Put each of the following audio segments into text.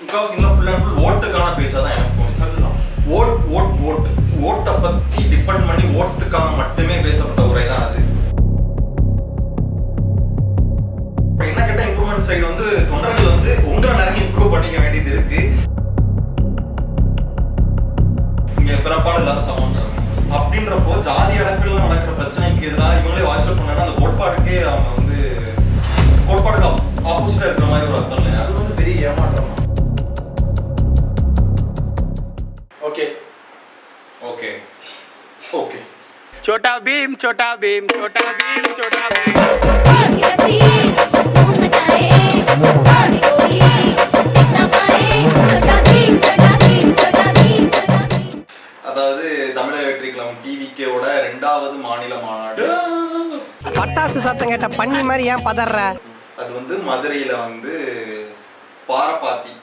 Full and full ஓட்டுக்கான பேச்சா தான் எனக்கு தோணுச்சு ஓட் ஓட் ஓட் ஓட்டை பத்தி டிபெண்ட் பண்ணி ஓட்டுக்காக மட்டுமே பேசப்பட்ட உரை தான் அது என்ன கேட்ட இம்ப்ரூவ்மெண்ட் சைடு வந்து தொண்டர்கள் வந்து உங்களை நிறைய இம்ப்ரூவ் பண்ணிக்க வேண்டியது இருக்கு. இங்க பிறப்பால் இல்லாத சமம் அப்படின்றப்போ ஜாதி அடக்கல்ல நடக்கிற பிரச்சனைக்கு எதிராக இவங்களே வாய்ஸ் அவுட் பண்ணா அந்த கோட்பாட்டுக்கே அவங்க வந்து கோட்பாட்டுக்கு ஆப்போசிட்டா இருக்கிற மாதிரி ஒரு அர்த்தம் இல்லையா? அது வந்து பெரிய ஏமாற்றம். ஓகே ஓகே ஓகே छोटा भीम छोटा भीम छोटा भीम छोटा भीम आगे रखी घूम मचाए आगे कोई इतना पाए छोटा भीम छोटा भीम छोटा भीम छोटा भीम அதாவது தமிழக வெற்றி கழகம் டிவிக்கேவோட ரெண்டாவது மாநில மாநாடு பட்டாசு சத்தம் கேட்ட பண்ணி மாதிரி ஏன் பதற அது வந்து மதுரையில வந்து பாரப்பாத்தி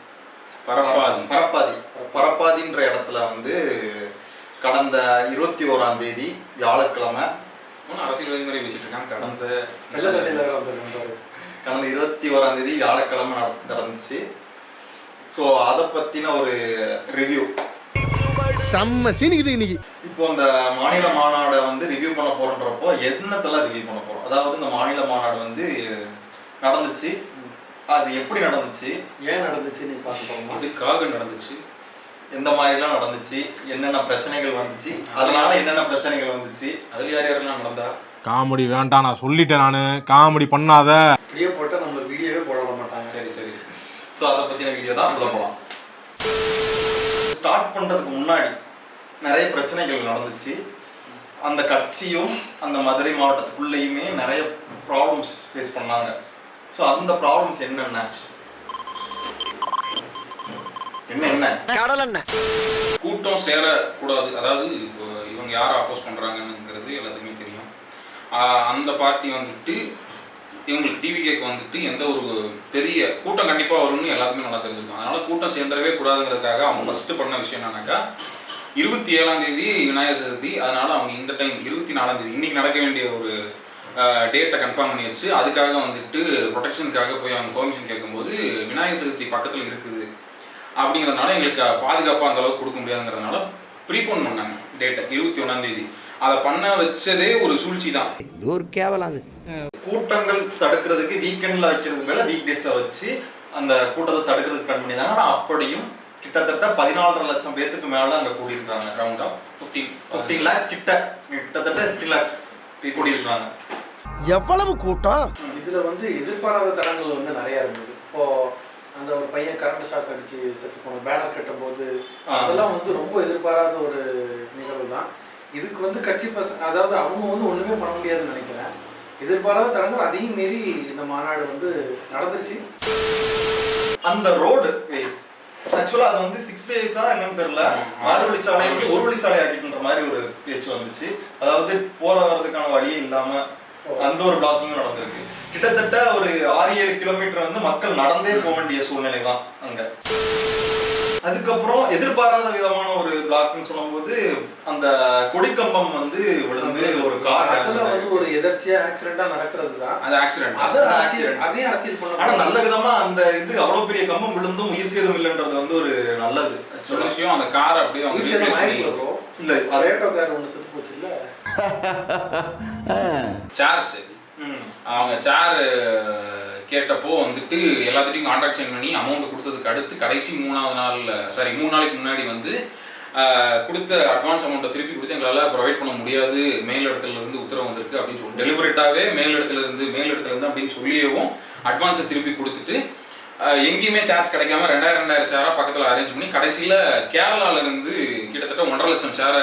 பரப்பாதி பரப்பாதி பரப்பாதின்ற இடத்துல வந்து கடந்த இருபத்தி ஓராம் தேதி வியாழக்கிழமை அரசியல்வாதி மாதிரி பேசிட்டு இருக்கான் கடந்த கடந்த இருபத்தி ஓராம் தேதி வியாழக்கிழமை நட- நடந்துச்சு. ஸோ அதை பத்தின ஒரு ரிவ்யூ செம்ம சீனிக்குது இன்னைக்கு. இப்போ அந்த மாநில மாநாடை வந்து ரிவ்யூ பண்ண போறன்றப்போ என்னத்தெல்லாம் ரிவ்யூ பண்ண போறோம்? அதாவது இந்த மாநில மாநாடு வந்து நடந்துச்சு. அது எப்படி நடந்துச்சு? ஏன் நடந்துச்சு நீ பார்த்து போகணும் இதுக்காக நடந்துச்சு. எந்த மாதிரிலாம் நடந்துச்சு. என்னென்ன பிரச்சனைகள் வந்துச்சு? அதனால என்னென்ன பிரச்சனைகள் வந்துச்சு? அதுல யார் யாரெல்லாம் நடந்தா? காமெடி வேண்டாம் நான் சொல்லிட்டேன் நானு. காமெடி பண்ணாத. வீடியோ போட்டால் நம்ம வீடியோவே போட விட மாட்டாங்க. சரி சரி. ஸோ அதை பத்தின வீடியோ தான் உள்ள போகலாம் ஸ்டார்ட் பண்றதுக்கு முன்னாடி நிறைய பிரச்சனைகள் நடந்துச்சு. அந்த கட்சியும் அந்த மதுரை மாவட்டத்துக்குள்ளேயுமே நிறைய ப்ராப்ளம்ஸ் ஃபேஸ் பண்ணாங்க. ஸோ அந்த ப்ராப்ளம்ஸ் என்னென்ன? என்ன என்ன? கடல் என்ன கூட்டம் சேரக்கூடாது. அதாவது இப்போ இவங்க யாரை அப்போஸ் பண்ணுறாங்கன்னுங்கிறது எல்லாத்துக்குமே தெரியும். அந்த பார்ட்டி வந்துட்டு இவங்களுக்கு டிவி கேக்கு வந்துட்டு எந்த ஒரு பெரிய கூட்டம் கண்டிப்பாக வரும்னு எல்லாத்துக்குமே நல்லா தெரிஞ்சிருக்கும். அதனால கூட்டம் சேர்ந்துடவே கூடாதுங்கிறதுக்காக அவங்க ஃபஸ்ட்டு பண்ண விஷயம் என்னன்னாக்கா இருபத்தி ஏழாம் தேதி விநாயகர் சதுர்த்தி. அதனால அவங்க இந்த டைம் இருபத்தி நாலாம் தேதி இன்னைக்கு நடக்க வேண்டிய ஒரு டேட்டை கன்ஃபார்ம் பண்ணி வச்சு அதுக்காக வந்துட்டு ப்ரொடெக்ஷனுக்காக போய் அவங்க பெர்மிஷன் கேட்கும்போது விநாயகர் சதுர்த்தி பக்கத்தில் இருக்குது. அப்படிங்கிறதுனால எங்களுக்கு பாதுகாப்பாக அந்த அளவுக்கு கொடுக்க முடியாதுங்கிறதுனால ப்ரீபோன் பண்ணாங்க டேட்டை இருபத்தி ஒன்றாம் தேதி. அதை பண்ண வச்சதே ஒரு சூழ்ச்சி தான் இது ஒரு கேவலம் அது. கூட்டங்கள் தடுக்கிறதுக்கு வீக்கெண்ட்ல வைக்கிறது மேல வீக் டேஸ்ல வச்சு அந்த கூட்டத்தை தடுக்கிறதுக்கு பிளான் பண்ணியிருந்தாங்க. ஆனா அப்படியும் கிட்டத்தட்ட பதினாலரை லட்சம் பேத்துக்கு மேல அங்க கூடியிருக்காங்க ரவுண்டாக ஃபிஃப்டீன் ஃபிஃப்டீன் லேக்ஸ் கிட்ட. கிட்டத்தட்ட ஃபிஃப்டீன் லேக்ஸ் கூடியிருக்காங்க எவ்வளவு கூட்டம்? இதுல வந்து எதிர்பாராத தடங்கள் வந்து நிறைய இருந்தது. இப்போ அந்த ஒரு பையன் கரண்ட் ஷாக் அடிச்சு செத்து போன பேனர் கட்டும் போது. அதெல்லாம் வந்து ரொம்ப எதிர்பாராத ஒரு நிகழ்வு தான் இதுக்கு வந்து கட்சி பசங்க அதாவது அவங்க வந்து ஒண்ணுமே பண்ண முடியாதுன்னு நினைக்கிறேன். எதிர்பாராத தடங்கள் அதையும் மீறி இந்த மாநாடு வந்து நடந்துருச்சு. அந்த ரோடு வேஸ் ஆக்சுவலா அது வந்து சிக்ஸ் வேஸா என்னன்னு தெரியல. ஆறு வழிச்சாலை வந்து ஒரு வழிச்சாலை ஆக்கிட்டுன்ற மாதிரி ஒரு பேச்சு வந்துச்சு. அதாவது போற வர்றதுக்கான வழியே இல்லாம அந்த ஒரு பிளாக்கிங் நடந்திருக்கு. கிட்டத்தட்ட ஒரு ஆறு ஏழு கிலோமீட்டர் வந்து மக்கள் நடந்தே போக வேண்டிய சூழ்நிலை தான் அங்க. அதுக்கப்புறம் எதிர்பாராத விதமான ஒரு பிளாக்னு சொல்லும்போது அந்த கொடிக்கம்பம் வந்து விழுந்து ஒரு கார் வந்து ஒரு எதர்ச்சியா ஆக்சிடென்டா நடக்கிறது தான் அது ஆக்சிடென்ட் அது அது அரசியல் accident. அதையும் அரசியல் ஆனா பண்ண நல்ல விதமா அந்த இது அவ்வளவு பெரிய கம்பம் விழுந்தும் உயிர் சேதம் இல்லைன்றது வந்து ஒரு நல்லது. சொன்ன விஷயம் அந்த காரை அப்படியே. இல்ல அது ரேட்டோ கார் ஒன்று சார்ஸ் அவங்க சார் கேட்டப்போ வந்துட்டு எல்லாத்துட்டையும் கான்ட்ராக்ட் சைன் பண்ணி அமௌண்ட் கொடுத்ததுக்கு அடுத்து கடைசி மூணாவது நாள் சாரி மூணு நாளைக்கு முன்னாடி வந்து கொடுத்த அட்வான்ஸ் அமௌண்ட்டை திருப்பி கொடுத்து எங்களால் ப்ரொவைட் பண்ண முடியாது. மேல் இடத்துல இருந்து உத்தரவு வந்திருக்கு அப்படின்னு சொல்லி டெலிபரேட்டாகவே மேல் இடத்துல இருந்து மேல் இடத்துல இருந்து அப்படின்னு சொல்லியவும் அட்வான்ஸை திருப்பி கொடுத்துட்டு எங்கேயுமே சார்ஜ் கிடைக்காம ரெண்டாயிரம் ரெண்டாயிரம் சேராக பக்கத்தில் அரேஞ்ச் பண்ணி கடைசியில் கேரளால இருந்து கிட்டத்தட்ட ஒன்றரை லட்சம் சேரை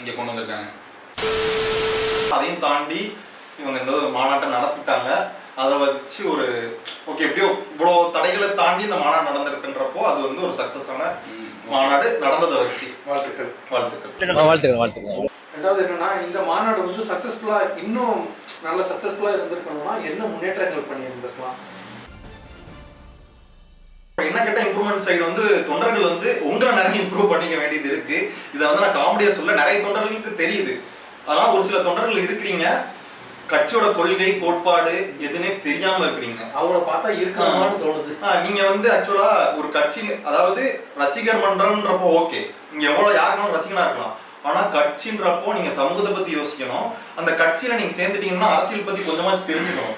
இங்கே கொண்டு வந்திருக்காங்க. அதையும் தாண்டி இவங்க இந்த ஒரு மாநாட்டை நடத்திட்டாங்க. அதை வச்சு ஒரு ஓகே எப்படியோ இவ்வளோ தடைகளை தாண்டி இந்த மாநாடு நடந்திருக்குன்றப்போ அது வந்து ஒரு சக்சஸான மாநாடு நடந்ததை வச்சு. வாழ்த்துக்கள். வாழ்த்துக்கள். ரெண்டாவது என்னன்னா இந்த மாநாடு வந்து சக்சஸ்ஃபுல்லா இன்னும் நல்ல சக்சஸ்ஃபுல்லா இருந்திருக்கணும்னா என்ன முன்னேற்றங்கள் பண்ணி இருந்திருக்கலாம் என்ன கேட்ட இம்ப்ரூவ்மெண்ட் சைடு வந்து தொண்டர்கள் வந்து உங்களை நிறைய இம்ப்ரூவ் பண்ணிக்க வேண்டியது இருக்கு. இதை வந்து நான் காமெடியா சொல்ல நிறைய தொண்டர்களுக்கு தெரியுது. அதனால ஒரு சில தொண்டர்கள் இருக்கிறீங்க. கட்சியோட கொள்கை கோட்பாடு எதுனே தெரியாம இருக்கிறீங்க. அவங்கள பார்த்தா இருக்கணுமான்னு தோணுது. நீங்க வந்து ஆக்சுவலா ஒரு கட்சி அதாவது ரசிகர் மன்றம்ன்றப்போ ஓகே நீங்க எவ்வளவு யாருனாலும் ரசிகனா இருக்கலாம். ஆனா கட்சின்றப்போ நீங்க சமூகத்தை பத்தி யோசிக்கணும். அந்த கட்சியில நீங்க சேர்ந்துட்டீங்கன்னா அரசியல் பத்தி கொஞ்சமாச்சு தெரிஞ்சுக்கணும்.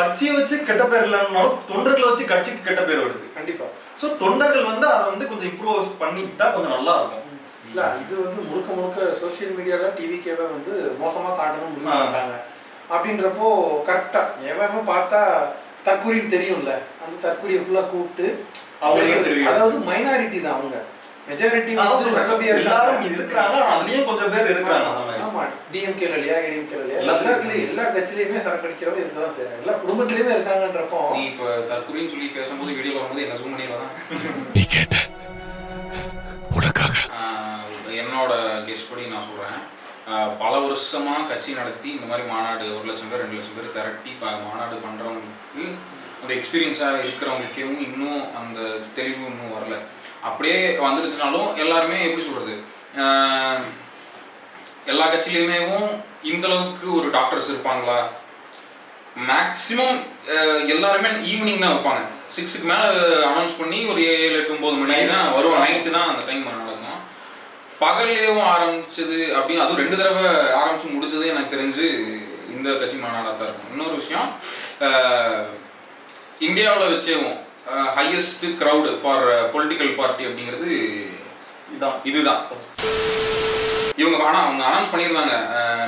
கட்சியை வச்சு கெட்ட பேர் இல்லைன்னாலும் தொண்டர்களை வச்சு கட்சிக்கு கெட்ட பேர் வருது. கண்டிப்பா. சோ தொண்டர்கள் வந்து அதை வந்து கொஞ்சம் இம்ப்ரூவ் பண்ணிக்கிட்டா கொஞ்சம் நல்லா இருக்கும். இல்ல இது வந்து முழுக்க முழுக்க சோஷியல் மீடியால டிவிக்கேவை வந்து மோசமா காட்டணும் முடிவு. பண்ணிட்டாங்க. அப்படின்றப்போ கரெக்டா எவன் பார்த்தா தற்கொலைன்னு தெரியும்ல. அந்த தற்கொலையை ஃபுல்லா கூப்பிட்டு. அதாவது மைனாரிட்டி தான் அவங்க. மெஜாரிட்டி எல்லாரும் இது இருக்கிறாங்க. அதுலயும் கொஞ்சம் பேர் இருக்கிறாங்க அந்த மாதிரி. ஆமா. டிஎம்கே இல்லையா ஏடிஎம்கே இல்லையா? எல்லாத்துலயும் எல்லா கட்சியிலயுமே சரக்கு அடிக்கிறவங்க இருக்கதான் செய்றாங்க. எல்லா குடும்பத்திலயுமே இருக்காங்கன்றப்போ. நீ இப்போ தற்கொலைன்னு சொல்லி பேசும்போது வீடியோ வரும்போது என்ன ஜூம் பண்ணிடுவாங்க கெஸ் படி நான் சொல்கிறேன் பல வருஷமாக கட்சி நடத்தி இந்த மாதிரி மாநாடு ஒரு லட்சம் பேர் ரெண்டு லட்சம் பேர் திரட்டி ப மாநாடு பண்ணுறவங்களுக்கு அந்த எக்ஸ்பீரியன்ஸாக இருக்கிறவங்களுக்கும் இன்னும் அந்த தெளிவு இன்னும் வரல. அப்படியே வந்துருச்சுனாலும் எல்லாருமே எப்படி சொல்கிறது எல்லா கட்சியிலையுமேவும் இந்த அளவுக்கு ஒரு டாக்டர்ஸ் இருப்பாங்களா? மேக்ஸிமம் எல்லாருமே ஈவினிங் தான் வைப்பாங்க. சிக்ஸுக்கு மேலே அனௌன்ஸ் பண்ணி ஒரு ஏழு எட்டு ஒம்பது மணிக்கு தான் வருவோம் நைட்டு தான் அந்த டைம் நடக்கும் பகல்லேயும் ஆரம்பிச்சது அப்படின்னு அதுவும் ரெண்டு தடவை ஆரம்பிச்சு முடிச்சது எனக்கு தெரிஞ்சு இந்த கட்சி மாநாடாக தான் இருக்கும். இன்னொரு விஷயம் இந்தியாவில் வச்சேவும் highest crowd for political party அப்படிங்கிறது இதான். இதுதான். இவங்க ஆனால் அவங்க அனௌன்ஸ் பண்ணியிருந்தாங்க.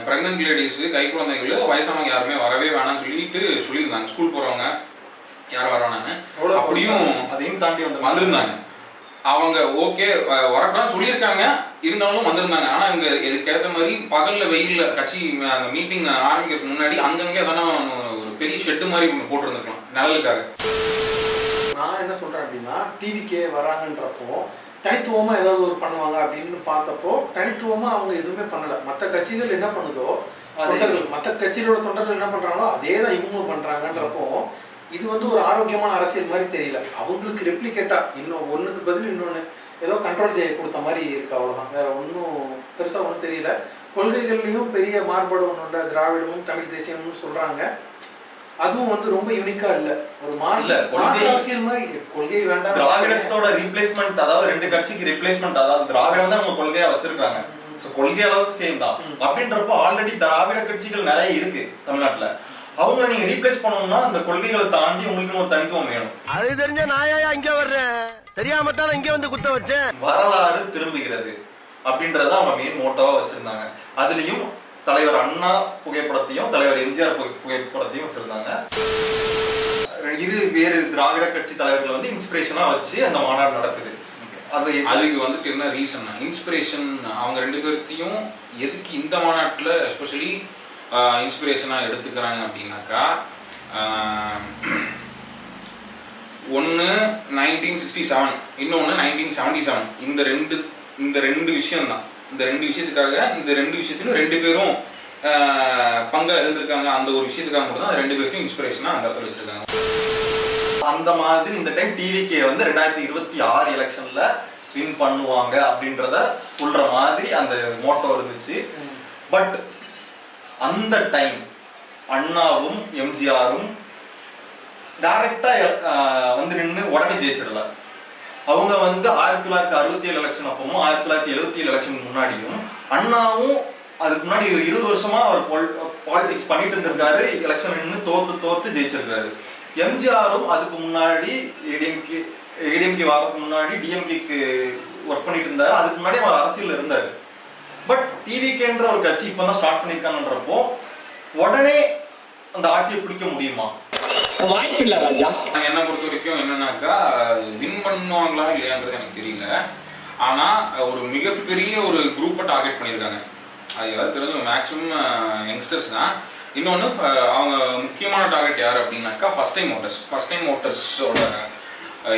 ப்ரெக்னென்ட் லேடிஸ் கை குழந்தைகள் வயசானவங்க யாருமே வரவே வேணாம்னு சொல்லிட்டு சொல்லியிருந்தாங்க. ஸ்கூல் போகிறவங்க யாரும் வர வேணான்னு அவ்வளோ அப்படியும் அதையும் தாண்டி வந்து வந்திருந்தாங்க. அவங்க ஓகே வரக்கூடாதுன்னு சொல்லியிருக்காங்க. இருந்தாலும் வந்திருந்தாங்க. ஆனால் இங்கே இதுக்கேற்ற மாதிரி பகலில் வெயிலில் கட்சி அந்த மீட்டிங் ஆரம்பிக்கிறதுக்கு முன்னாடி அங்கங்கே எதனா ஒரு பெரிய ஷெட்டு மாதிரி ஒன்று போட்டிருந்துருக்கலாம் நிழலுக்காக. நான் என்ன சொல்றேன் அப்படின்னா டிவிக்கே வராங்கன்றப்போ தனித்துவமா ஏதாவது ஒரு பண்ணுவாங்க அப்படின்னு பார்த்தப்போ தனித்துவமா அவங்க எதுவுமே பண்ணல. மற்ற கட்சிகள் என்ன பண்ணுதோ அதே. தொண்டர்கள் மற்ற கட்சிகளோட தொண்டர்கள் என்ன பண்றாங்களோ அதே தான் இவங்களும் பண்றாங்கன்றப்போ இது வந்து ஒரு ஆரோக்கியமான அரசியல் மாதிரி தெரியல. அவங்களுக்கு ரெப்ளிகேட்டா இன்னும் ஒண்ணுக்கு பதில் இன்னொன்னு ஏதோ கண்ட்ரோல் செய்ய கொடுத்த மாதிரி இருக்கு அவ்வளவுதான். வேற ஒன்றும் பெருசா ஒன்றும் தெரியல. கொள்கைகள்லயும் பெரிய மாறுபாடு இல்லை திராவிடமும் தமிழ் தேசியமும் சொல்றாங்க. அதுவும் வந்து ரொம்ப யூனிக்கா இல்ல. ஒரு மாற்று அரசியல் மாதிரி கொள்கை வேண்டாம். திராவிடத்தோட ரீப்ளேஸ்மெண்ட் அதாவது ரெண்டு கட்சிக்கு ரீப்ளேஸ்மெண்ட் அதாவது திராவிடம் தான் நம்ம கொள்கையா வச்சிருக்காங்க கொள்கை அளவுக்கு சேம் தான். அப்படின்றப்போ ஆல்ரெடி திராவிட கட்சிகள் நிறைய இருக்கு தமிழ்நாட்டுல. அவங்க நீங்க ரீப்ளேஸ் பண்ணணும்னா அந்த கொள்கைகளை தாண்டி உங்களுக்கு ஒரு தனித்துவம் வேணும். அது தெரிஞ்ச நாயா இங்க வர்றேன் தெரியாம தான் இங்க வந்து குத்த வச்சேன் வரலாறு திரும்புகிறது அப்படின்றத அவங்க மெயின் மோட்டோவா வச்சிருந்தாங்க. அதுலயும் தலைவர் அண்ணா புகைப்படத்தையும் தலைவர் எம்ஜிஆர் புகை- புகைப்படத்தையும் வச்சிருந்தாங்க. இரு வேறு திராவிட கட்சி தலைவர்கள் வந்து இன்ஸ்பிரேஷனா வச்சு அந்த மாநாடு நடக்குது. அது அதுக்கு வந்துட்டு என்ன ரீசன் இன்ஸ்பிரேஷன் அவங்க ரெண்டு பேர்த்தையும் எதுக்கு இந்த மாநாட்டில் எஸ்பெஷலி இன்ஸ்பிரேஷனாக எடுத்துக்கிறாங்க அப்படின்னாக்கா ஒன்று நைன்டீன் சிக்ஸ்டி செவன் இன்னொன்று நைன்டீன் செவன்டி செவன் இந்த ரெண்டு இந்த ரெண்டு விஷயம்தான். இந்த ரெண்டு விஷயத்துக்காக இந்த ரெண்டு விஷயத்திலும் ரெண்டு பேரும் பங்காக இருந்திருக்காங்க. அந்த ஒரு விஷயத்துக்காக மட்டும் தான் ரெண்டு பேர்த்தையும் இன்ஸ்பிரேஷனாக அந்த இடத்துல வச்சுருக்காங்க. அந்த மாதிரி இந்த டைம் டிவிகே வந்து ரெண்டாயிரத்தி இருபத்தி ஆறு எலெக்ஷன்ல வின் பண்ணுவாங்க அப்படின்றத சொல்ற மாதிரி அந்த மோட்டோ இருந்துச்சு. பட் அந்த டைம் அண்ணாவும் எம்ஜிஆரும் டைரக்டா வந்து நின்று உடனே ஜெயிச்சிடல அவங்க வந்து ஆயிரத்தி தொள்ளாயிரத்தி அறுபத்தி ஏழு எலெக்ஷன் அப்பவும் ஆயிரத்தி தொள்ளாயிரத்தி எழுபத்தி ஏழு எலெக்ஷன் முன்னாடியும் அண்ணாவும் அதுக்கு முன்னாடி ஒரு இருபது வருஷமா அவர் பாலிடிக்ஸ் பண்ணிட்டு இருந்திருக்காரு. எலெக்ஷன் நின்று தோத்து தோத்து ஜெயிச்சிருக்காரு. எம்ஜிஆரும் அதுக்கு முன்னாடி ஏடிஎம்கே ஏடிஎம்கே வரதுக்கு முன்னாடி டிஎம்கேக்கு ஒர்க் பண்ணிட்டு இருந்தாரு. அதுக்கு முன்னாடி அவர் அரசியல் இருந்தாரு. பட் டிவிகேன்ற ஒரு கட்சி இப்பதான் ஸ்டார்ட் பண்ணிருக்காங்கன்றப்போ உடனே அந்த ஆட்சியை பிடிக்க முடியுமா? நான் என்னை பொறுத்த வரைக்கும் என்னன்னாக்கா வின் பண்ணுவாங்களா இல்லையாங்கிறது எனக்கு தெரியல. ஆனால் ஒரு மிகப்பெரிய ஒரு குரூப்பை டார்கெட் பண்ணியிருக்காங்க. அது எல்லாரும் தெரிஞ்சு மேக்ஸிமம் யங்ஸ்டர்ஸ் தான். இன்னொன்று அவங்க முக்கியமான டார்கெட் யார் அப்படின்னாக்கா first time motors first time மோட்டர்ஸோட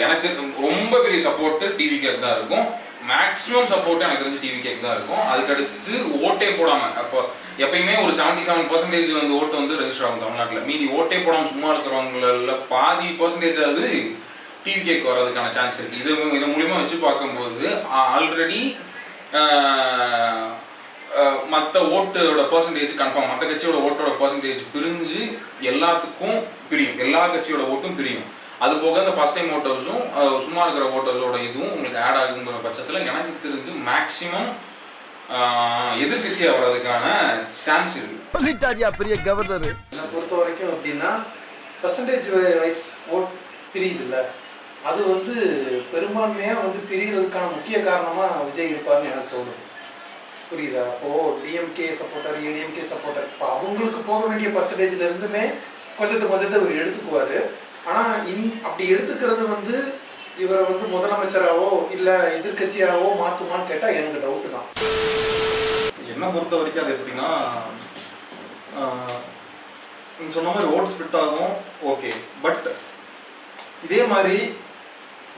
எனக்கு ரொம்ப பெரிய சப்போர்ட்டு டிவி கேக் தான் இருக்கும். மேக்ஸிமம் சப்போர்ட் எனக்கு தெரிஞ்சு டிவி கேக் தான் இருக்கும். அதுக்கடுத்து ஓட்டே போடாமல் அப்போ எப்பயுமே ஒரு செவன்ட்டி செவன் பர்சன்டேஜ் வந்து ஓட்டு வந்து ரெஜிஸ்டர் ஆகும் தமிழ்நாட்டில். மீதி ஓட்டே போடாமல் சும்மா இருக்கிறவங்கள பாதி பர்சன்டேஜ் அது டிவி கேக் வர்றதுக்கான சான்ஸ் இருக்குது இது இது மூலிமா வச்சு பார்க்கும்போது ஆல்ரெடி மற்ற ஓட்டோட பர்சன்டேஜ் கன்ஃபார்ம் மற்ற கட்சியோட ஓட்டோட பர்சன்டேஜ் பிரிஞ்சு எல்லாத்துக்கும் பிரியும். எல்லா கட்சியோட ஓட்டும் பிரியும். அது போக இந்த ஃபர்ஸ்ட் டைம் ஓட்டர்ஸும் சும்மா இருக்கிற ஓட்டர்ஸோட இதுவும் உங்களுக்கு ஆட் ஆகுங்கிற பட்சத்தில் எனக்கு தெரிஞ்சு மேக்ஸிமம் எதிர்கட்சி ஆகிறதுக்கான சான்ஸ் இருக்கு. பெரிய கவர்னர் என்னை பொறுத்த வரைக்கும் எப்படின்னா பர்சன்டேஜ் வைஸ் ஓட் பிரியுதுல்ல. அது வந்து பெரும்பான்மையாக வந்து பிரியறதுக்கான முக்கிய காரணமாக விஜய் இருப்பார்னு எனக்கு தோணுது. புரியுதா? இப்போ டிஎம்கே சப்போர்ட்டர் ஏடிஎம்கே சப்போர்ட்டர் இப்போ அவங்களுக்கு போக வேண்டிய பர்சன்டேஜ்ல இருந்துமே கொஞ்சத்தை கொஞ்சத்தை இவர் எடுத்துக்குவார். ஆனால் இன் அப்படி எடுத்துக்கிறது வந்து இவரை வந்து முதலமைச்சராகவோ இல்லை எதிர்கட்சியாகவோ மாற்றுமான்னு கேட்டால் எனக்கு டவுட்டு தான். என்னை பொறுத்த வரைக்கும் அது எப்படின்னா நீங்கள் சொன்ன மாதிரி ஓட் ஸ்பிட் ஆகும் ஓகே. பட் இதே மாதிரி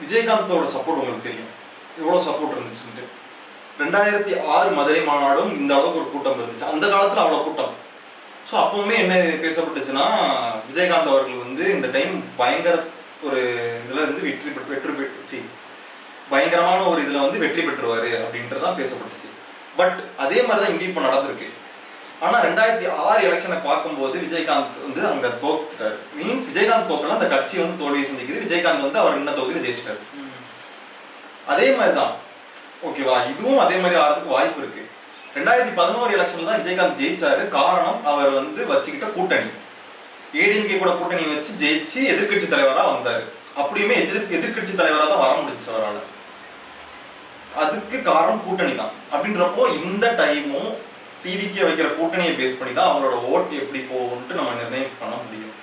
விஜயகாந்தோட சப்போர்ட் உங்களுக்கு தெரியும். எவ்வளோ சப்போர்ட் இருந்துச்சுன்ட்டு ரெண்டாயிரத்தி ஆறு மதுரை மாநாடும் இந்த அளவுக்கு ஒரு கூட்டம் இருந்துச்சு. அந்த காலத்தில் அவ்வளோ கூட்டம். ஸோ அப்பவுமே என்ன பேசப்பட்டுச்சுன்னா விஜயகாந்த் அவர்கள் வந்து இந்த டைம் பயங்கர ஒரு இதில் இருந்து வெற்றி பெற்று வெற்றி பெற்றுச்சு பயங்கரமான ஒரு இதில் வந்து வெற்றி பெற்றுவாரு அப்படின்றதான் பேசப்பட்டுச்சு. பட் அதே மாதிரி தான் இங்கேயும் இப்போ நடந்திருக்கு. ஆனால் ரெண்டாயிரத்தி ஆறு எலெக்ஷனை பார்க்கும்போது விஜயகாந்த் வந்து அங்கே தோத்துட்டாரு. மீன்ஸ் விஜயகாந்த் தோக்கல அந்த கட்சி வந்து தோல்வியை சந்திக்குது. விஜயகாந்த் வந்து அவர் இன்னும் தொகுதியில் ஜெயிச்சிட்டாரு. அதே மாதிரி தான் ஓகேவா இதுவும் அதே மாதிரி ஆகிறதுக்கு வாய்ப்பு இருக்கு. ரெண்டாயிரத்தி பதினோரு எலெக்ஷன்ல தான் விஜயகாந்த் ஜெயிச்சாரு. காரணம் அவர் வந்து வச்சுக்கிட்ட கூட்டணி. ஏடிஎம்கே கூட கூட்டணி வச்சு ஜெயிச்சு எதிர்க்கட்சி தலைவரா வந்தாரு. அப்படியுமே எதிர் எதிர்கட்சி தலைவரா தான் வர முடிஞ்சுச்சு அவரால். அதுக்கு காரணம் கூட்டணி தான். அப்படின்றப்போ இந்த டைமும் டிவிக்கே வைக்கிற கூட்டணியை பேஸ் பண்ணி தான் அவரோட ஓட்டு எப்படி போகும்ட்டு நம்ம நிர்ணயம் பண்ண முடியும்.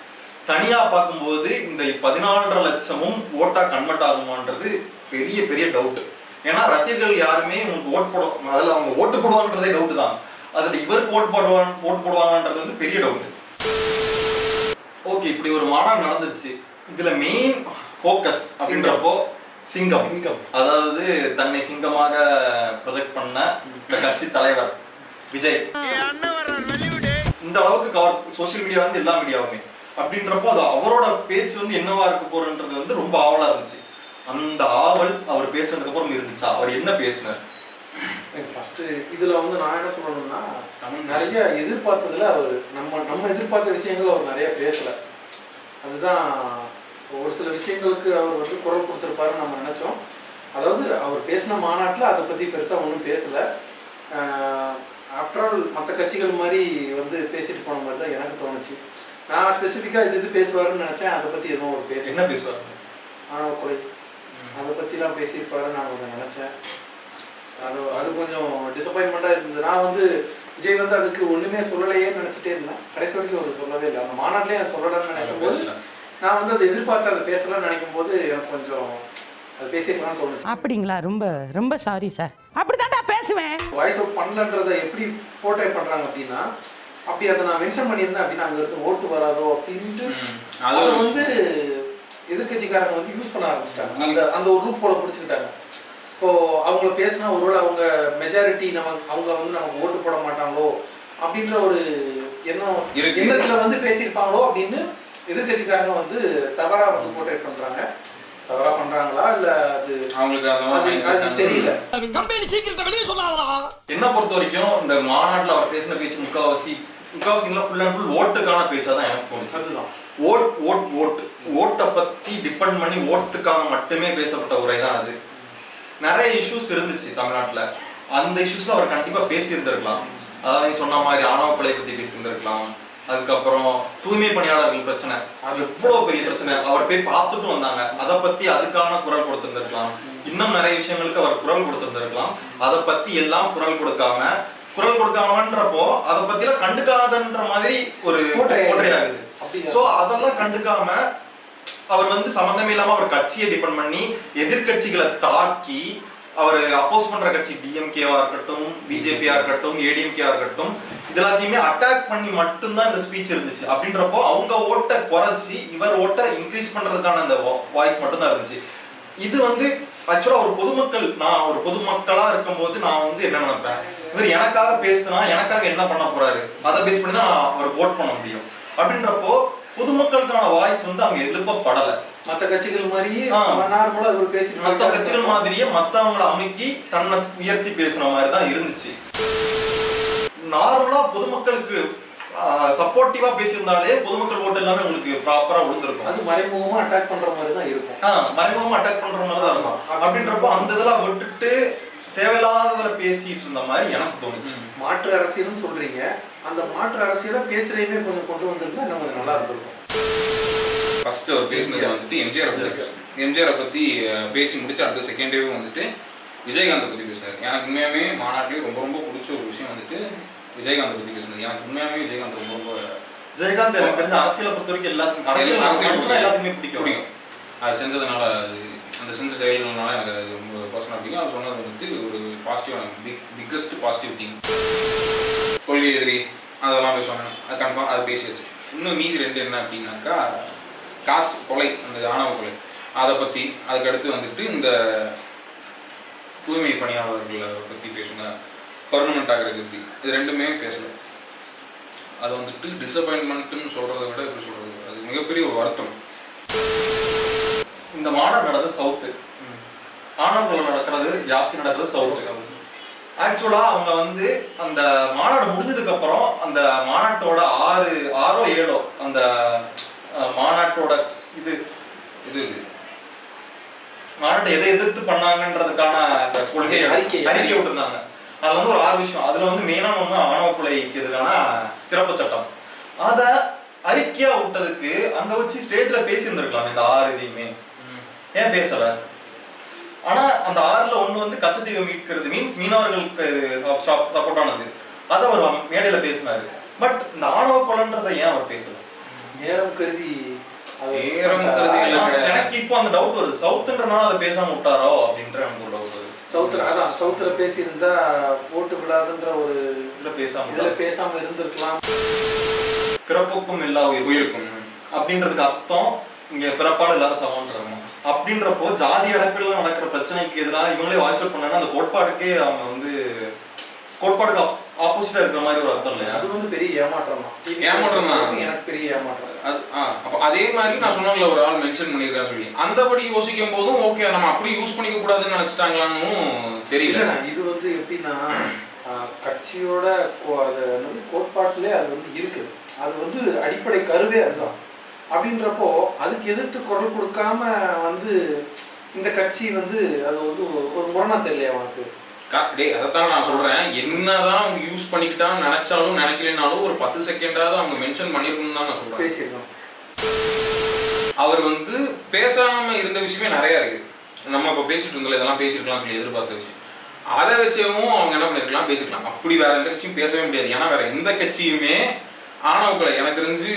தனியா பார்க்கும்போது இந்த பதினாலரை லட்சமும் ஓட்டா கன்வெர்ட் ஆகுமான்றது பெரிய பெரிய டவுட் ஏன்னா ரசிகர்கள் யாருமே உங்களுக்கு ஓட் போட அதில் அவங்க ஓட்டு போடுவாங்கன்றதே டவுட் தான். அதுல இவருக்கு ஓட்டு போடுவாங்க ஓட்டு போடுவாங்கன்றது வந்து பெரிய டவுட் ஓகே இப்படி ஒரு மாநாடு நடந்துச்சு இதுல மெயின் ஃபோக்கஸ் அப்படின்றப்போ சிங்கம். சிங்கம். அதாவது தன்னை சிங்கமாக ப்ரொஜெக்ட் பண்ண இந்த கட்சி தலைவர் விஜய். இந்த அளவுக்கு கவர் சோஷியல் மீடியா வந்து எல்லா மீடியாவுமே அப்படின்றப்போ அது அவரோட பேச்சு வந்து என்னவா இருக்க போறன்றது வந்து ரொம்ப ஆவலா இருந்துச்சு. அந்த ஆவல் அவர் பேசுனதுக்கு அப்புறம் இருந்துச்சா? அவர் என்ன பேசினார்? ஃபர்ஸ்ட் இதுல வந்து நான் என்ன சொல்லணும்னா தமிழ் நிறைய எதிர்பார்த்ததுல அவர் நம்ம நம்ம எதிர்பார்த்த விஷயங்கள் அவர் நிறைய பேசல. அதுதான் ஒரு சில விஷயங்களுக்கு அவர் வந்து குரல் கொடுத்துருப்பாருன்னு நம்ம நினைச்சோம். அதாவது அவர் பேசின மாநாட்டில் அதை பற்றி பெருசாக ஒன்றும் பேசலை. ஆஃப்டர் ஆல் மற்ற கட்சிகள் மாதிரி வந்து பேசிட்டு போன மாதிரி தான் எனக்கு தோணுச்சு. நான் ஸ்பெசிஃபிக்காக இது இது பேசுவாருன்னு நினச்சேன். அதை பற்றி எதுவும் அவர் பேச என்ன பேசுவார்? ஆணவ கொலை அதை பற்றிலாம் பேசியிருப்பாருன்னு நான் கொஞ்சம் நினச்சேன். அது அது கொஞ்சம் டிசப்பாயின்மெண்ட்டாக இருந்தது. நான் வந்து விஜய் வந்து அதுக்கு ஒன்றுமே சொல்லலையேன்னு நினச்சிட்டே இருந்தேன். கடைசி வரைக்கும் அவர் சொல்லவே இல்லை. அந்த மாநாட்டிலே அதை சொல்லலாம்னு நினைக்கும் போது. நான் வந்து அதை எதிர்பார்த்து அதை பேசலாம்னு நினைக்கும் போது எனக்கு கொஞ்சம் அது பேசிக்கலாம்னு தோணுச்சு. அப்படிங்களா? ரொம்ப ரொம்ப சாரி சார் அப்படித்தான்டா பேசுவேன். வாய்ஸ் அவுட் பண்ணலன்றதை எப்படி போர்ட்ரே பண்ணுறாங்க அப்படின்னா அப்படி அதை நான் மென்ஷன் பண்ணியிருந்தேன் அப்படின்னா அங்கே இருக்க ஓட்டு வராதோ அப்படின்ட்டு. அது வந்து எதிர்க்கட்சிக்காரங்க வந்து யூஸ் பண்ண ஆரம்பிச்சிட்டாங்க. அந்த அந்த ஒரு லூப் போல பிடிச்சிக்கிட்டாங்க. இப்போ அவங்கள பேசினா ஒருவேளை அவங்க மெஜாரிட்டி நம்ம அவங்க வந்து நமக்கு ஓட்டு போட மாட்டாங்களோ அப்படின்ற ஒரு எண்ணம். எண்ணத்துல வந்து பேசியிருப்பாங்களோ அப்படின்னு எதிர்க்கட்சிக்காரங்க வந்து தவறா வந்து போர்ட்ரேட் பண்றாங்க. தவறா பண்றாங்களா? இல்ல அது அவங்களுக்கு தெரியல. என்ன பொறுத்த வரைக்கும் இந்த மாநாட்டில் அவர் பேசின பேச்சு முக்காவாசி முக்காவாசி ஃபுல் அண்ட் ஃபுல் ஓட்டுக்கான பேச்சா தான் எனக்கு தோணுச்சு. அதுதான். Vote vote vote. ஓட்டை பத்தி டிபெண்ட் பண்ணி ஓட்டுக்காக மட்டுமே பேசப்பட்ட உரை தான் அது. நிறைய இஷ்யூஸ் இருந்துச்சு தமிழ்நாட்டுல. அந்த இஷ்யூஸ்ல அவர் கண்டிப்பா பேசியிருந்திருக்கலாம். அதாவது சொன்ன மாதிரி ஆணவ கொலை பத்தி பேசியிருந்திருக்கலாம். அதுக்கப்புறம் தூய்மை பணியாளர்கள் பிரச்சனை. அது எவ்வளவு பெரிய பிரச்சனை. அவர் போய் பார்த்துட்டு வந்தாங்க. அதை பத்தி அதுக்கான குரல் கொடுத்திருந்திருக்கலாம். இன்னும் நிறைய விஷயங்களுக்கு அவர் குரல் கொடுத்திருந்திருக்கலாம். அதை பத்தி எல்லாம் குரல் கொடுக்காம குரல் கொடுக்காமன்றப்போ அதை பத்திலாம் கண்டுக்காதன்ற மாதிரி ஒரு அப்படியா? சோ அதெல்லாம் கண்டுக்காம அவர் வந்து சம்பந்தமே இல்லாம அவர் கட்சியை டிபெண்ட் பண்ணி எதிர்க்கட்சிகளை தாக்கி அவர் அப்போஸ் பண்ற கட்சி டிஎம்கேவா இருக்கட்டும் பிஜேபியா இருக்கட்டும் ஏடிஎம்கேவா இருக்கட்டும் இது எல்லாத்தையுமே அட்டாக் பண்ணி மட்டும்தான் இந்த ஸ்பீச் இருந்துச்சு. அப்படின்றப்போ அவங்க ஓட்டை குறைச்சி இவர் ஓட்டை இன்க்ரீஸ் பண்றதுக்கான அந்த வாய்ஸ் மட்டும்தான் இருந்துச்சு. இது வந்து ஆக்சுவலா ஒரு பொதுமக்கள் நான் ஒரு பொதுமக்களா இருக்கும்போது நான் வந்து என்ன நினைப்பேன்? இவர் எனக்காக பேசுனா எனக்காக என்ன பண்ண போறாரு? அதை பேஸ் பண்ணி தான் நான் அவர் ஓட் பண்ண முடியும். அப்படின்றப்போ பொதுமக்களுக்கான வாய்ஸ் வந்து அங்க எழுப்பப்படலை. மத்த கட்சிகள் மாதிரியே. நார்மலா இவர் பேசிட்டு மத்த கட்சிகள் மாதிரியே மத்தவங்களை அமுக்கி தன்னை உயர்த்தி பேசுற மாதிரி தான் இருந்துச்சு. நார்மலா பொதுமக்களுக்கு சப்போர்ட்டிவா பேசியிருந்தாலே பொதுமக்கள் ஓட்டு எல்லாமே உங்களுக்கு ப்ராப்பரா விழுந்திருக்கும். அது மறைமுகமா அட்டாக் பண்ற மாதிரி தான் இருக்கும். மறைமுகமா அட்டாக் பண்ற மாதிரி தான் இருக்கும். அப்படின்றப்போ அந்த இதெல்லாம் விட்டுட்டு தேவையில்லாததுல பேசிட்டு இருந்த மாதிரி எனக்கு தோணுச்சு. மாற்று அரசியல்னு சொல்றீங்க. அந்த மாற்று அரசியலை பேச்சுலையுமே கொஞ்சம் கொண்டு வந்திருந்தா இன்னும் கொஞ்சம் நல்லா இருந்திருக்கும். ஃபர்ஸ்ட் அவர் பேசினது வந்துட்டு எம்ஜிஆர் பேசினார் எம்ஜிஆரை பத்தி அஹ், பேசி முடிச்சு அடுத்த செகண்ட் டேவே வந்துட்டு விஜயகாந்தை பத்தி பேசினார். எனக்கு உண்மையாவே மாநாட்டிலேயே ரொம்ப ரொம்ப பிடிச்ச ஒரு விஷயம் வந்துட்டு விஜயகாந்தை பத்தி பேசினது. எனக்கு உண்மையாவே விஜயகாந்த் ரொம்ப ரொம்ப விஜயகாந்த் எனக்கு தெரிஞ்ச அரசியலை பொறுத்த வரைக்கும் எல்லாத்துக்கும் எல்லாத்துக்குமே பிடிக்கும். பிடிக்கும். அது செஞ்சதுனால அது அந்த செஞ்ச செயல்கள்னால எனக்கு அது ரொம்ப பர்சனல் பிடிக்கும் அவர் சொன்னது வந்துட்டு ஒரு பாசிட்டிவான பிக் பிக்கஸ்ட் பாசிட்டிவ் திங் கொள்கை எதிரி அதெல்லாம் பேசுவாங்க அது கன்ஃபார்ம் அது பேசியாச்சு. இன்னும் மீதி ரெண்டு என்ன அப்படின்னாக்கா காஸ்ட் கொலை அந்த ஆணவ கொலை. அதை பற்றி அதுக்கடுத்து வந்துட்டு இந்த தூய்மை பணியாளர்களை பற்றி பேசுங்க. பர்மனெண்ட் ஆகிறது எப்படி? இது ரெண்டுமே பேசல. அது வந்துட்டு டிசப்பாயின்மெண்ட்டுன்னு சொல்கிறத விட எப்படி சொல்கிறது அது மிகப்பெரிய ஒரு வருத்தம். இந்த மாநாடு நடந்தது சவுத்து ஆனங்குளம் நடக்கிறது? ஜாஸ்தி நடக்கிறது சவுத்து ஆக்சுவலா அவங்க வந்து அந்த மாநாடு முடிஞ்சதுக்கு அப்புறம் அந்த மாநாட்டோட ஆறு ஆறோ ஏழோ அந்த மாநாட்டோட இது இது இது மாநாட்டை எதை எதிர்த்து பண்ணாங்கன்றதுக்கான அந்த கொள்கை அறிக்கை. அறிக்கை. விட்டுருந்தாங்க. அதுல வந்து ஒரு ஆறு விஷயம். அதுல வந்து மெயினான ஒண்ணு ஆணவ கொலைக்கு எதிரான சிறப்பு சட்டம். அத அறிக்கையா விட்டதுக்கு அங்க வச்சு ஸ்டேஜ்ல பேசியிருந்திருக்கலாம் இந்த ஆறு இதையுமே. ஏன் பேசல? ஆனா அந்த ஆறுல ஒண்ணு வந்து கச்சத்தீவை மீட்கிறது மீன்ஸ் மீனவர்களுக்கு சப்போர்ட் ஆனது. அதை அவர் மேடையில பேசினாரு. பட் இந்த ஆணவ கொலைன்றதை ஏன் அவர் பேசல? நேரம் கருதி நேரம் கருதி எனக்கு இப்போ அந்த டவுட் வருது. சவுத்ன்றனால அதை பேசாம விட்டாரோ அப்படின்ற எனக்கு ஒரு டவுட் வருது. சவுத்துல அதான் சவுத்துல பேசியிருந்தா ஓட்டு விடாதுன்ற ஒரு இதுல பேசாம இதுல பேசாம இருந்திருக்கலாம். பிறப்புக்கும் எல்லா உயிர் உயிருக்கும். அப்படின்றதுக்கு அர்த்தம் இங்க பிறப்பால் எல்லாரும் சமம் சமம் அப்படின்றப்போ ஜாதி அடைப்பில் நடக்கிற பிரச்சனைக்கு எதிராக இவங்களே வாய்ஸ் அவுட் பண்ணா அந்த கோட்பாடுக்கே அவங்க வந்து கோட்பாடுக்கு ஆப்போசிட்டா இருக்கிற மாதிரி ஒரு அர்த்தம் இல்லையா? அது வந்து பெரிய ஏமாற்றம் தான் ஏமாற்றம் தான். எனக்கு பெரிய ஏமாற்றம். அது ஆ அப்போ அதே மாதிரி நான் சொன்னல ஒரு ஆள் மென்ஷன் பண்ணியிருக்கேன் சொல்லி. அந்தபடி யோசிக்கும் போதும் ஓகே நம்ம அப்படி யூஸ் பண்ணிக்க கூடாதுன்னு நினைச்சிட்டாங்களான்னு தெரியல. இது வந்து எப்படின்னா கட்சியோட கோ- அது என்னது கோட்பாட்டிலே அது வந்து இருக்குது. அது வந்து அடிப்படை கருவே அதுதான். அப்படின்றப்போ அதுக்கு எதிர்த்து குரல் கொடுக்காம வந்து இந்த கட்சி வந்து அது வந்து ஒரு- முரணா தெரியலையா உனக்கு? டேய் அதைத்தான் நான் சொல்றேன். என்னதான் அவங்க யூஸ் பண்ணிக்கிட்டான்னு நினைச்சாலும் நினைக்கலனாலும் ஒரு பத்து செகண்டாவது அவங்க மென்ஷன் பண்ணிருக்கணும்னு தான் நான் சொல்றேன். பேசியிருக்கோம் அவர் வந்து பேசாம இருந்த விஷயமே நிறைய இருக்கு. நம்ம இப்போ பேசிட்டு இருந்தோம்ல இதெல்லாம் பேசிருக்கலாம் சொல்லி எதிர்பார்த்த விஷயம். அதை வச்சவும் அவங்க என்ன பண்ணிருக்கலாம் பேசிக்கலாம். அப்படி வேற எந்த கட்சியும் பேசவே முடியாது. ஏன்னா வேற எந்த கட்சியுமே ஆணவக்களை எனக்கு தெரிஞ்சு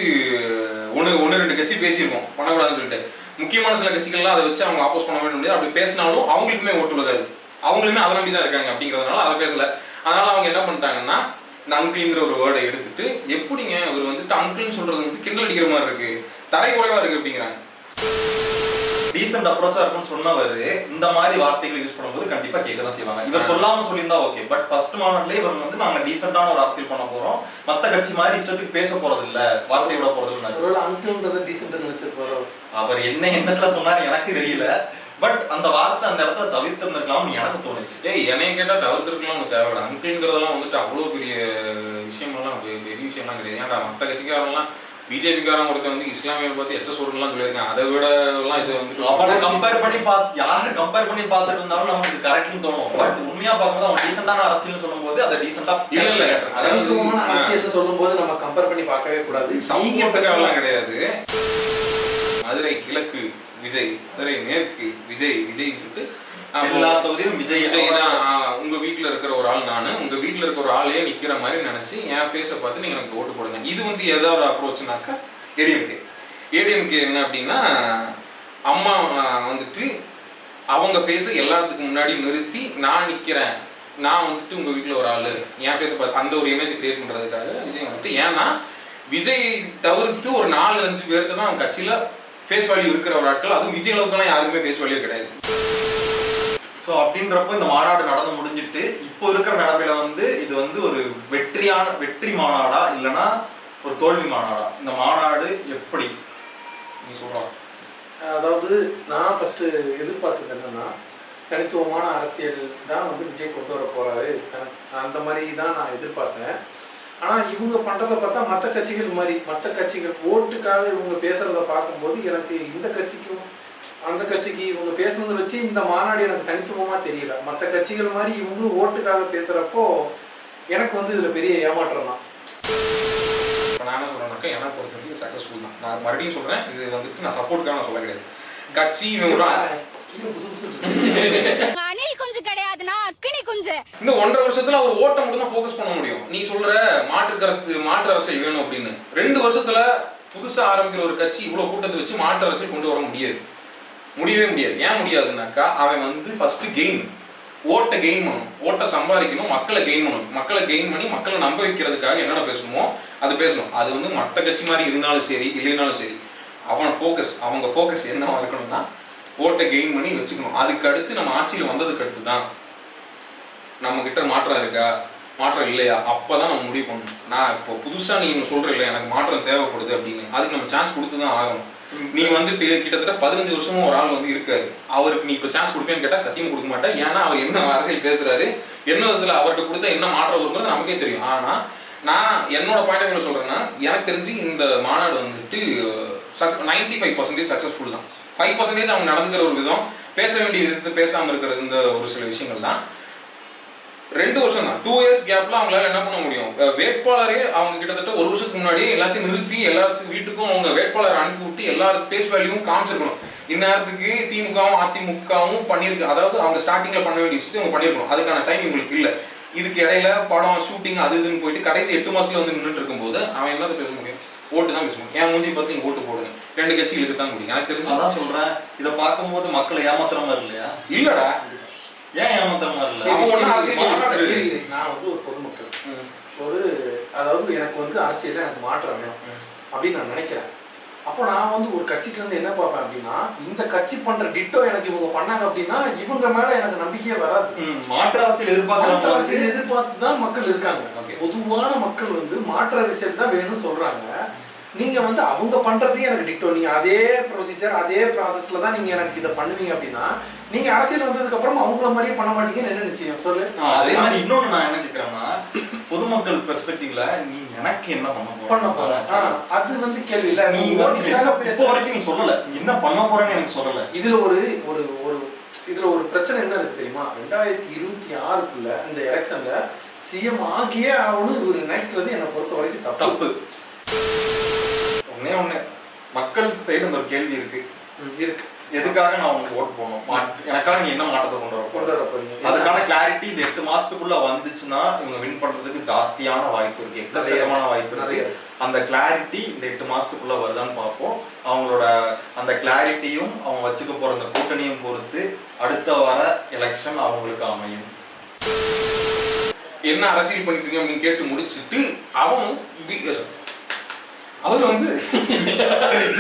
ஒன்று ஒன்று ரெண்டு கட்சி பேசியிருக்கோம். பண்ணக்கூடாதுன்னு சொல்லிட்டு. முக்கியமான சில கட்சிகள்லாம் அதை வச்சு அவங்க ஆப்போஸ் பண்ண முடியாது. அப்படி பேசினாலும் அவங்களுக்குமே ஓட்டு விழுகாது. அவங்களுமே அதை நம்பி தான் இருக்காங்க அப்படிங்கிறதுனால அதை பேசல. அதனால் அவங்க என்ன பண்ணிட்டாங்கன்னா இந்த அங்கிள்ங்கிற ஒரு வேர்டை எடுத்துட்டு எப்படிங்க இவர் வந்துட்டு அங்கிள்னு சொல்றது வந்து கிண்டல் அடிக்கிற மாதிரி இருக்கு. தரை குறைவாக இருக்கு அப்படிங்கிறாங்க. டீசென்ட் அப்ரோச்சா இருக்கும்னு சொன்னவர் இந்த மாதிரி வார்த்தைகளை யூஸ் பண்ணும்போது கண்டிப்பா கேட்க தான் செய்வாங்க. இவர் சொல்லாம சொல்லியிருந்தா ஓகே பட் ஃபர்ஸ்ட் மாநாட்டிலே இவர் வந்து நாங்க டீசென்டான ஒரு அரசியல் பண்ண போறோம். மத்த கட்சி மாதிரி இஷ்டத்துக்கு பேச போறது இல்ல வார்த்தை விட போறது இல்ல அங்கிள்ன்றதை டீசெண்டாக நினைச்சிருப்பாரோ? அவர் என்ன எண்ணத்துல சொன்னாரு எனக்கு தெரியல. பட் அந்த வார்த்தை அந்த இடத்துல தவிர்த்திருந்திருக்கலாம்னு எனக்கு தோணுச்சு. ஏய் என்னைய கேட்டால் தவிர்த்துருக்கலாம் ஒன்று தேவையில்ல. அங்கிள்ங்கிறதெல்லாம் வந்துட்டு அவ்வளோ பெரிய விஷயமெல்லாம் பெ- பெரிய விஷயம்லாம் கிடையாது. ஏன்டா மற்ற கட்சிக்காரெல்லாம் பிஜேபிக்காரன் ஒருத்தன் வந்து இஸ்லாமியர் பார்த்து எச்ச சொல்றலாம் சொல்லியிருக்காங்க அதை விட எல்லாம் இது அவனை வந்துட்டு கம்பேர் பண்ணி பார்த்து யாரை கம்பேர் பண்ணி பார்த்துட்டு இருந்தாலும் நமக்கு கரெக்ட்னு தோணும். பட் உண்மையா பார்க்கும்போது அவன் டீசென்டான அரசியல்னு சொல்லும்போது அதை டீசெண்டா இல்ல இல்ல அதாவது அரசியல்னு சொல்லும்போது நம்ம கம்பேர் பண்ணி பார்க்கவே கூடாது. சமூகத்துக்காகலாம் கிடையாது. மதுரை கிழக்கு விஜய் மதுரை மேற்கு விஜய் விஜய்னு சொல்லிட்டு எல்லா தொகுதியிலும் விஜய் விஜய் தான் உங்க வீட்ல இருக்கிற ஒரு ஆள் நானு. உங்க வீட்ல இருக்கிற ஒரு ஆளே நிக்கிற மாதிரி நினைச்சு என் ஃபேஸை பார்த்து நீங்க எனக்கு ஓட்டு போடுங்க. இது வந்து எதாவது அப்ரோச்னாக்கா ஏடிஎம்கே ஏடிஎம்கே என்ன அப்படின்னா அம்மா வந்துட்டு அவங்க ஃபேஸை எல்லாத்துக்கும் முன்னாடி நிறுத்தி நான் நிக்கிறேன். நான் வந்துட்டு உங்க வீட்ல ஒரு ஆளு. என் ஃபேஸை பார்த்து அந்த ஒரு இமேஜ் கிரியேட் பண்றதுக்காக விஜய் வந்துட்டு ஏன்னா விஜய் தவிர்த்து ஒரு நாலு அஞ்சு பேர்த்து தான் அவங்க கட்சியில ஃபேஸ் வேல்யூ இருக்கிற ஒரு ஆட்கள். அதுவும் விஜய் அளவுக்குலாம் யாருக்குமே ஃபேஸ் வேல்யூ கிடையாது. ஸோ அப்படின்றப்போ இந்த மாநாடு நடந்து முடிஞ்சிட்டு இப்போ இருக்கிற நிலமையில வந்து இது வந்து ஒரு வெற்றியான வெற்றி மாநாடா இல்லைன்னா ஒரு தோல்வி மாநாடா? இந்த மாநாடு எப்படி? நீ சொல்கிறாங்க அதாவது நான் ஃபஸ்ட்டு எதிர்பார்த்தது என்னன்னா தனித்துவமான அரசியல் தான் வந்து விஜய் கொண்டு வர அந்த மாதிரி தான் நான் எதிர்பார்த்தேன். ஆனால் இவங்க பண்ணுறதை பார்த்தா மற்ற கட்சிகள் மாதிரி மற்ற கட்சிகள் ஓட்டுக்காக இவங்க பேசுகிறத பார்க்கும்போது எனக்கு இந்த கட்சிக்கும் அந்த கட்சிக்கு இவங்க பேசுனதை வச்சு இந்த மாநாடு எனக்கு தனித்துவமா தெரியல. மற்ற கட்சிகள் மாதிரி இவங்களும் ஓட்டுக்காக பேசுறப்போ எனக்கு வந்து இதுல பெரிய ஏமாற்றம் தான். இப்போ நான் என்ன சொல்றேன்னாக்கா எனக்கு பொறுத்த வரைக்கும் சக்ஸஸ்ஃபுல் தான். நான் மறுபடியும் சொல்றேன் இது வந்துட்டு நான் சப்போர்ட்டுக்காக நான் சொல்ல கிடையாது. கட்சி. அணில் குஞ்சு கிடையாதுன்னா அக்கினி குஞ்சு. இந்த ஒன்றரை வருஷத்துல அவர் ஓட்ட மட்டும் தான் ஃபோக்கஸ் பண்ண முடியும். நீ சொல்ற மாற்று கருத்து மாற்று அரசியல் வேணும் அப்படின்னு. ரெண்டு வருஷத்துல புதுசா ஆரம்பிக்கிற ஒரு கட்சி இவ்வளவு கூட்டத்தை வச்சு மாற்று அரசியல் கொண்டு வர முடியாது. முடியவே முடியாது. ஏன் முடியாதுனாக்கா அவன் வந்து ஃபர்ஸ்ட் கெயின் ஓட்டை கெயின் பண்ணணும். ஓட்டை சம்பாதிக்கணும் மக்களை கெயின் பண்ணணும். மக்களை கெயின் பண்ணி மக்களை நம்ப வைக்கிறதுக்காக என்னென்ன பேசணுமோ அது பேசணும். அது வந்து மற்ற கட்சி மாதிரி இருந்தாலும் சரி இல்லைனாலும் சரி அவன் ஃபோக்கஸ் அவங்க ஃபோக்கஸ் என்னவா இருக்கணும்னா ஓட்டை கெயின் பண்ணி வச்சுக்கணும். அதுக்கு அடுத்து நம்ம ஆட்சியில் வந்ததுக்கு அடுத்து தான் நம்ம கிட்ட மாற்றம் இருக்கா மாற்றம் இல்லையா? அப்போ தான் நம்ம முடிவு பண்ணணும். நான் இப்போ புதுசாக நீங்கள் சொல்கிற இல்லையா எனக்கு மாற்றம் தேவைப்படுது அப்படின்னு. அதுக்கு நம்ம சான்ஸ் கொடுத்து தான் ஆகணும். நீ வந்துட்டு கிட்டத்தட்ட பதினஞ்சு வருஷமும் ஒரு ஆள் வந்து இருக்காரு. அவருக்கு நீ இப்போ சான்ஸ் கொடுப்பேன்னு கேட்டால் சத்தியம் கொடுக்க மாட்டேன் ஏன்னா அவர் என்ன அரசியல் பேசுறாரு என்ன விதத்தில் அவர்கிட்ட கொடுத்தா என்ன மாற்றம் வருங்கிறது நமக்கே தெரியும். ஆனால் நான் என்னோட பாயிண்ட் ஆஃப் சொல்கிறேன்னா எனக்கு தெரிஞ்சு இந்த மாநாடு வந்துட்டு நைன்டி ஃபைவ் பர்சன்டேஜ் சக்ஸஸ்ஃபுல் தான். ஃபைவ் பர்சன்டேஜ் அவங்க நடந்துக்கிற ஒரு விதம் பேச வேண்டிய விதத்தை பேசாமல் இருக்கிற இந்த ஒரு சில விஷயங்கள் தான் ரெண்டு வருஷம் தான் டூ இயர்ஸ் கேப்ல அவங்களால என்ன பண்ண முடியும்? வேட்பாளரே அவங்க கிட்டத்தட்ட ஒரு வருஷத்துக்கு முன்னாடியே எல்லாத்தையும் நிறுத்தி எல்லாத்துக்கும் வீட்டுக்கும் அவங்க வேட்பாளர் அனுப்பி விட்டு எல்லாருக்கும் பேஸ் வேல்யூவும் காமிச்சிருக்கணும். இந்நேரத்துக்கு திமுகவும் அதிமுகவும் பண்ணியிருக்கு. அதாவது அவங்க ஸ்டார்டிங்ல பண்ண வேண்டிய விஷயத்தை அவங்க பண்ணியிருக்கணும். அதுக்கான டைம் இவங்களுக்கு இல்லை. இதுக்கு இடையில படம் ஷூட்டிங் அது இதுன்னு போயிட்டு கடைசி எட்டு மாசத்துல வந்து நின்றுட்டு இருக்கும்போது அவன் என்னதை பேச முடியும்? ஓட்டு தான் பேச முடியும். என் மூஞ்சி பார்த்து நீங்க ஓட்டு போடுங்க. ரெண்டு கட்சிகளுக்கு தான் முடியும். எனக்கு தெரிஞ்சு அதான் சொல்றேன். இத பார்க்கும்போது மக்களை ஏமாத்துற மாதிரி இல்லையா? இல்லடா. ஏன் மாதிரி. நான் வந்து ஒரு பொதுமக்கள். ஒரு அதாவது எனக்கு வந்து அரசியல்ல எனக்கு மாற்றம் வேணும். அப்படின்னு நான் நினைக்கிறேன். அப்போ நான் வந்து ஒரு கட்சிக்கு இருந்து என்ன பார்ப்பேன் அப்படின்னா இந்த கட்சி பண்ற டிட்டோ எனக்கு இவங்க பண்ணாங்க அப்படின்னா இவங்க மேல எனக்கு நம்பிக்கையே வராது. ம், மாற்று அரசியல் மாதிரி. அரசியல் எதிர்பார்த்து தான் மக்கள் இருக்காங்க. பொதுவான மக்கள் வந்து மாற்று அரசியல் தான் வேணும்னு சொல்றாங்க. நீங்க வந்து அவங்க பண்றதே எனக்கு டிக்டோ நீங்க அதே ப்ரொசீஜர் அதே ப்ராசஸ்ல தான் நீங்க எனக்கு இதை பண்ணுவீங்க அப்படின்னா நீங்க அரசியல் வந்ததுக்கு அப்புறம் அவங்கள மாதிரியே பண்ண மாட்டீங்கன்னு என்ன நிச்சயம்? சொல்லு. அதே மாதிரி இன்னொன்னு நான் என்ன கேக்குறேன்னா பொதுமக்கள் பெர்ஸ்பெக்டிவ்ல நீ எனக்கு என்ன பண்ண போற? பண்ண போறேன் ஆ, அது வந்து கேள்வி இல்ல. நீ இப்போ வரைக்கும் நீ சொல்லல. என்ன பண்ண போறேன்னு எனக்கு சொல்லல. இதுல ஒரு ஒரு ஒரு இதுல ஒரு பிரச்சனை என்ன இருக்கு தெரியுமா? ரெண்டாயிரத்தி இருபத்தி ஆறுக்குள்ள இந்த எலெக்ஷன்ல சிஎம் ஆகியே ஆகணும். இவர் நினைக்கிறது என்னை பொறுத்த வரைக்கும் தப்பு. தப்பு. ஒண்ணே மக்கள் சைடு அந்த ஒரு கேள்வி இருக்கு. இருக்கு. எதுக்காக நான் உனக்கு ஓட் போடணும்? மாற்று- எனக்காக நீ என்ன மாற்றத்தை கொண்டு வர போற? கொண்டு வர போறீங்க. அதுக்கான கிளாரிட்டி இந்த எட்டு மாசத்துக்குள்ள வந்துச்சுன்னா இவங்க வின் பண்றதுக்கு ஜாஸ்தியான வாய்ப்பு இருக்கு எக்கச்சக்கமான வாய்ப்பு இருக்கு. அந்த கிளாரிட்டி இந்த எட்டு மாசத்துக்குள்ள வருதான்னு பார்ப்போம். அவங்களோட அந்த கிளாரிட்டியும் அவங்க வச்சுக்க போற அந்த கூட்டணியும் பொறுத்து அடுத்த வர எலெக்ஷன் அவங்களுக்கு அமையும். என்ன அரசியல் பண்ணிட்டு இருக்கீங்க அப்படின்னு கேட்டு முடிச்சிட்டு அவன் பி- அவர் வந்து